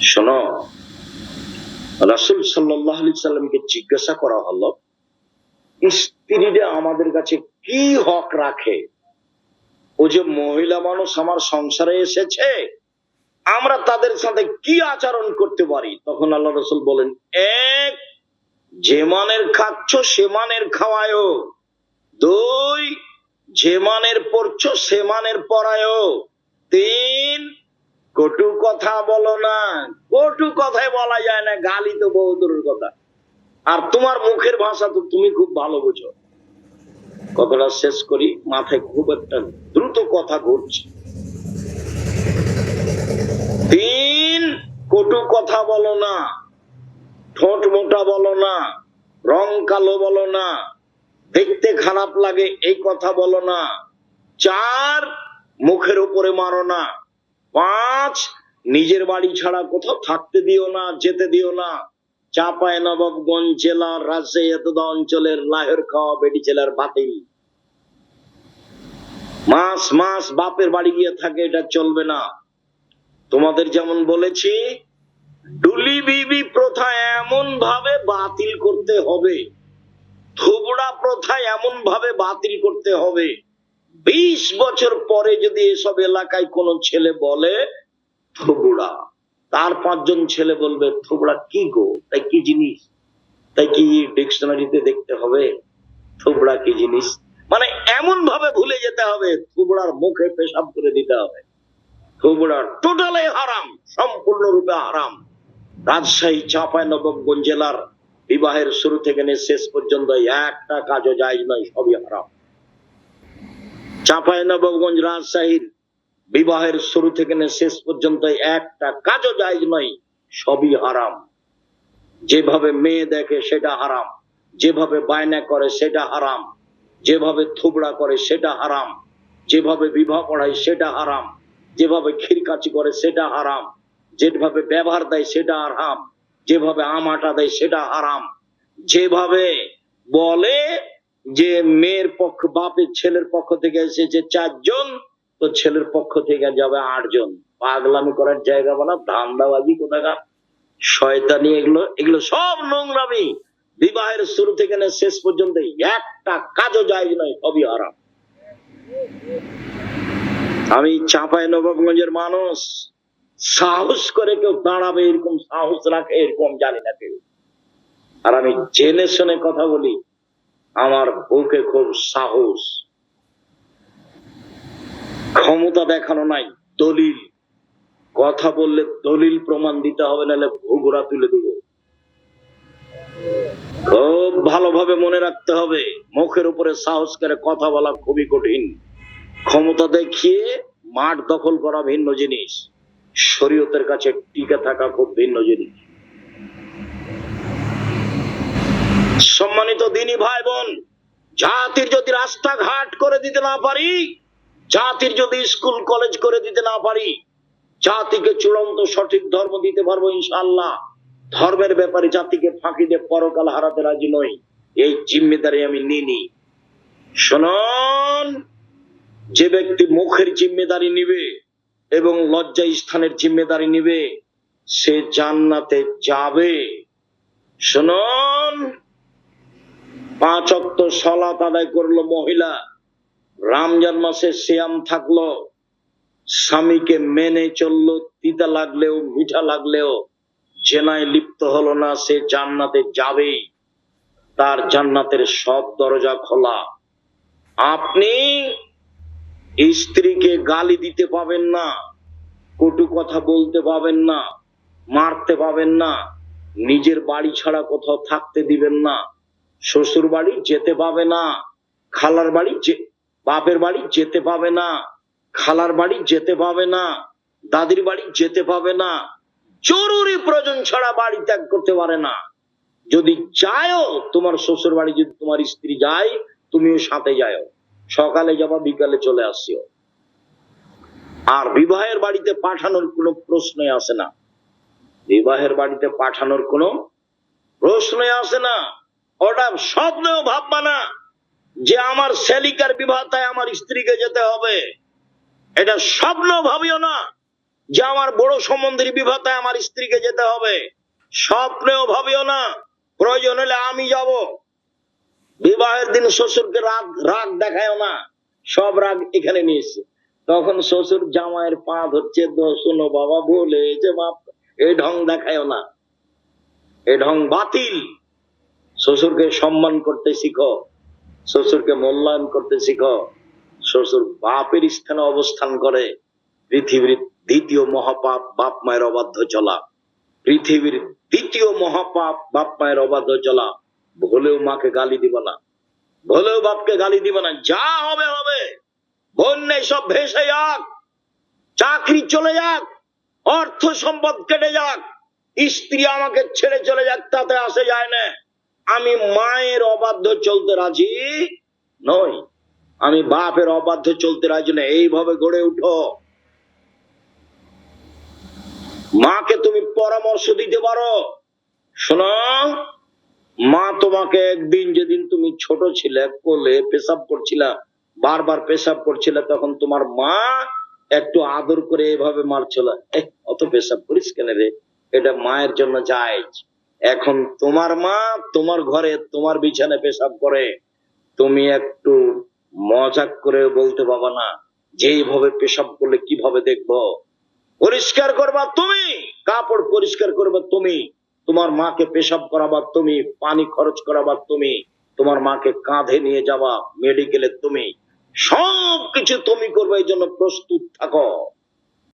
শোনো, রাসুল সাল্লাহ আলি সাল্লামকে জিজ্ঞাসা করা হলো, স্ত্রীরা আমাদের কাছে কি হক রাখে? ও যে মহিলা মানুষ আমার সংসারে এসেছে, আমরা তাদের সাথে কি আচরণ করতে পারি? তখন আল্লাহ রসুল বলেন, এক, যে মানের খাচ্ছ সে মানের খাওয়ায়ও। দুই, যে মানের পড়ছো সে মানের পড়ায়ও তিন কটু কথা বলো না। কটু কথাই বলা যায় না, গালি তো বহু দূরের কথা। আর তোমার মুখের ভাষা তো তুমি খুব ভালো বুঝো। কথাটা শেষ করি, মাথায় খুব একটা দ্রুত কথা ঘুরছে। তিন, কটু কথা বলো না। ঠোঁট মোটা বলো না। রং কালো বলো না। দেখতে খারাপ লাগে, এই কথা বলো না। চার, মুখের উপরে মারো না। পাঁচ, নিজের বাড়ি ছাড়া কোথাও থাকতে দিও না, যেতে দিও না। চাপায় নবাবগঞ্জ জেলার রাজশাহী এতদা অঞ্চলের লাহের খাওয়া বেটি ছেলের বাতিল। মাস মাস বাপের বাড়ি গিয়ে থাকে, এটা চলবে না। তোমাদের যেমন বলেছি, ডুলি বিবি প্রথা এমন ভাবে বাতিল করতে হবে। থুবড়া প্রথা এমন ভাবে বাতিল করতে হবে। বিশ বছর পরে যদি এসব এলাকায় কোন ছেলে বলে থুবড়া তার পাঁচজন ছেলে বলবে থুবড়া কি গো? তাই কি জিনিস? তাই কি ডিকশনারিতে দেখতে হবে? থুবড়া কি জিনিস? মানে এমন ভাবে ভুলে যেতে হবে থুবড়ার মুখে পেশাব করে দিতে হবে। থুবড়া টোটালি হারাম, সম্পূর্ণরূপে হারাম। রাজশাহী চাপাই নবাবগঞ্জ জেলার বিবাহের শুরু থেকে নিয়ে শেষ পর্যন্ত একটা কাজও যায় নয়, সবই হারাম। চাপাই নবাবগঞ্জ রাজশাহীর বিবাহের শুরু থেকে শেষ পর্যন্ত একটা কাজও যায় নয়, সবই হারাম। যেভাবে মেয়ে দেখে সেটা হারাম, যেভাবে বায়না করে সেটা হারাম, যেভাবে থুবড়া করে সেটা হারাম, যেভাবে বিবাহ পড়ায় সেটা হারাম, যেভাবে খিরকাচি করে সেটা হারাম, যেভাবে ব্যবহার দেয় সেটা হারাম, যেভাবে আমাটা দেয় সেটা হারাম, যেভাবে বলে যে মেয়ের পক্ষ, বাপের ছেলের পক্ষ থেকে এসেছে চারজন, তো ছেলের পক্ষ থেকে যাবে আটজন। পাগলামি করার জায়গা বলা ধান্দাবাজি কোথাকার? শয়তানি, এগুলো এগুলো সব নোংরামি। বিবাহের শুরু থেকে না শেষ পর্যন্ত একটা কাজও যায় নয়, সবই হারাম। আমি চাপাই নবাবগঞ্জের মানুষ, সাহস করে কেউ দাঁড়াবে এরকম, সাহস রাখে এরকম, জানি না কেউ। আর আমি জেনে শুনে কথা বলি আমার বুকে খুব সাহস। ক্ষমতা দেখানো নাই, দলিল। কথা বললে দলিল প্রমাণ দিতে হবে, নাহলে ভুগুরা তুলে দেবো। খুব ভালোভাবে মনে রাখতে হবে, মুখের উপরে সাহস করে কথা বলা খুবই কঠিন। ক্ষমতা দেখিয়ে মাঠ দখল করা ভিন্ন জিনিস। শরীয়তের কাছে টিকে থাকা খুব ভিন্ন জিনিস। সম্মানিত দিনী ভাই বোন, জাতির যদি রাস্তাঘাট করে দিতে না পারি, জাতির যদি স্কুল, কলেজ করে দিতে না পারি, জাতিকে চূড়ান্ত সঠিক ধর্ম দিতে পারব ইনশাআল্লাহ। ধর্মের ব্যাপারে জাতিকে ফাঁকি দিয়ে পরকাল হারাতে রাজি নই। এই জিম্মেদারি আমি নিনি শুনুন, যে ব্যক্তি মুখের জিম্মেদারি নিবে এবং লজ্জা স্থানের জিম্মেদারি নিবে, সে জান্নাতে যাবে। শুনুন পাঁচ অক্ত সলাত আদায় করল মহিলা। রমজান মাসে শ্যাম থাকল। স্বামীকে মেনে চলল, তিতা লাগলেও, মিঠা লাগলেও, জেনায় লিপ্ত হলো না, সে জান্নাতে যাবেই। তার জান্নাতের সব দরজা খোলা। আপনি স্ত্রীকে গালি দিতে পাবেন না, কটু কথা বলতে পাবেন না, মারতে পাবেন না, নিজের বাড়ি ছাড়া কোথাও থাকতে দিবেন না। শ্বশুর বাড়ি যেতে পাবে না, খালার বাড়ি বাপের বাড়ি যেতে পাবে না, খালার বাড়ি যেতে পাবে না, দাদির বাড়ি যেতে পাবে না, জরুরি প্রয়োজন ছাড়া বাড়ি ত্যাগ করতে পারে না। যদি যায়ও তোমার শ্বশুর বাড়ি, যদি তোমার স্ত্রী যায়, তুমিও সাথে যাও সকালে যাবা, বিকালে চলে আসিও। আর বিবাহের বাড়িতে পাঠানোর কোনো প্রশ্নই আসে না। বিবাহের বাড়িতে পাঠানোর কোনো প্রশ্নই আসে না। ওটা স্বপ্নেও ভাববা না যে আমার সেলিকার বিবাহ তাই আমার স্ত্রীকে যেতে হবে। এটা স্বপ্ন ভাবিও না যে আমার বড় সম্বন্ধের বিভাতায় আমার স্ত্রীকে যেতে হবে। স্বপ্নেও ভাবিও না, প্রয়োজন হলে আমি যাব। বিবাহের দিন শ্বশুরকে রাগ রাগ দেখায়ও না, সব রাগ এখানে নিয়ে এসছে তখন শ্বশুর জামাইয়ের পা ধরছে শোনো বাবা বলে যে বাপ। এই ঢং দেখায়ও না। এ ঢং বাতিল। শ্বশুরকে সম্মান করতে শিখো, শ্বশুরকে মূল্যায়ন করতে শিখো, শ্বশুর বাপের স্থানে অবস্থান করে, পৃথিবীর দ্বিতীয় মহাপাপ বাপ মায়ের অবাধ্য চলা, পৃথিবীর দ্বিতীয় মহাপাপ বাপ মায়ের অবাধ্য চলা, ভুলেও মাকে গালি দিব না, ভুলেও বাপকে গালি দিব না, যা হবে হবে বন্যে সব ভেসে যাক, চাকরি চলে যাক, অর্থ সম্পদ কেটে যাক, স্ত্রী আমাকে ছেড়ে চলে যাক, তাতে আসে যায় না। আমি মায়ের অবাধ্য চলতে রাজি নই। আমি বাপের অবাধ্য চলতে রাজি না এইভাবে গড়ে উঠো। মাকে তুমি পরামর্শ দিতে পারো। শোনো মা তোমাকে একদিন যেদিন তুমি ছোট ছিলে কোলে পেশাব করছিলা বারবার পেশাব করছিলে তখন তোমার মা একটু আদর করে এভাবে মারছিল। "এহ, অত পেশাব করিস কেন রে? এটা মায়ের জন্য জায়েজ। এখন তোমার মা তোমার ঘরে, তোমার বিছানায় পেশাব করে। তুমি একটু মজাক করে বলতে পাবা না যে পেশাব করলে কীভাবে দেখব? পরিষ্কার করবা তুমি, কাপড় পরিষ্কার করবা তুমি, তোমার মাকে পেশাব করাবা তুমি, পানি খরচ করাবা তুমি, তোমার মাকে কাঁধে নিয়ে যাবা, মেডিকেলে তুমি সব কিছু তুমি করবে, এই জন্য প্রস্তুত থাকো।